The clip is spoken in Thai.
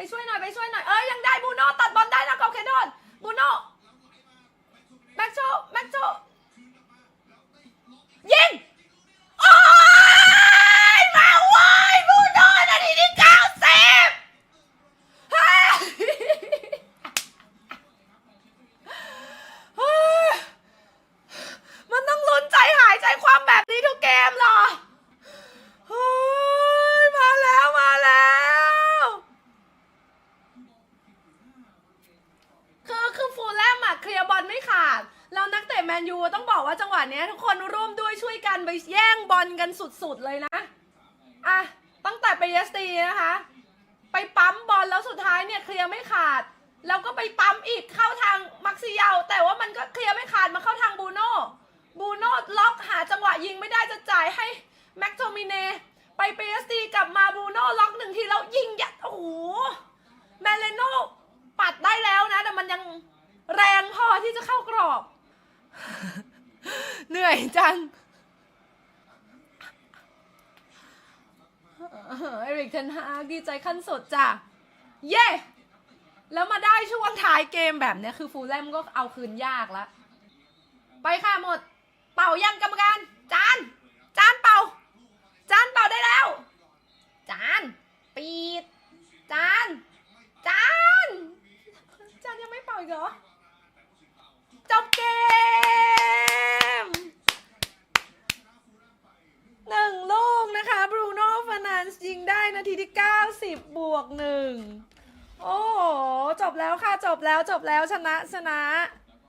ไปช่วยหน่อยไปช่วยหน่อยเอ้ยยังได้บูโน่ตัดบอลได้นะกอลเคโดนบูโน่แม็กโชแม็กโชยิง โอ้ยมาเว้ยบูโน่นาทีที่เก้าสิบเฮ้ยเฮ้ยมันต้องลุ้นใจหายใจความแบบนี้ทุกเกมเหรอ เฮ้ย มาแล้วมาแล้ว คือคือฟูลแลมอะเคลียร์บอลไม่ขาด แล้ว นักเตะแมนยูต้องบอกว่าจังหวะเนี้ยทุกคนร่วมด้วยช่วยกันไปแย่งบอลกันสุดๆเลยนะอะตั้งแต่ไปเยสตีนะคะ ไปปั๊มบอลแล้วสุดท้ายเนี่ยเคลียร์ไม่ขาด แล้วก็ไปปั๊มอีกเข้าทางมักซิเยาแต่ว่ามันก็เคลียร์ไม่ขาดมาเข้าทางบูโน่บูโน่ล็อกหาจังหวะยิงไม่ได้จะจ่ายให้แม็กโทมิเนไปเปสตีกลับมาบูโน่ล็อกหนึ่งทีแล้วยิงยัดโอ้โหแมเลโน่ปัดได้แล้วนะ แต่มันยังแรงพอที่จะเข้ากรอบ เหนื่อยจังเอริกเทนฮากดีใจขั้นสุดจ้ะ เย้ แล้วมาได้ช่วงท้ายเกมแบบเนี้ยคือฟูลแลมก็เอาคืนยากล้วไปค่ะหมด เป่ายังกรรมการ จาน จานเป่า จานเป่าได้แล้ว จาน ปีด จาน จาน จานยังไม่เป่าอีกเหรอ จบเกม หนึ่งลูกนะคะบรูโน่ฟานัน ส์ยิงได้นาทีที่ 90 บวกหนึ่งโอ้โห จบแล้วค่ะ จบแล้วจบแล้วชนะชนะ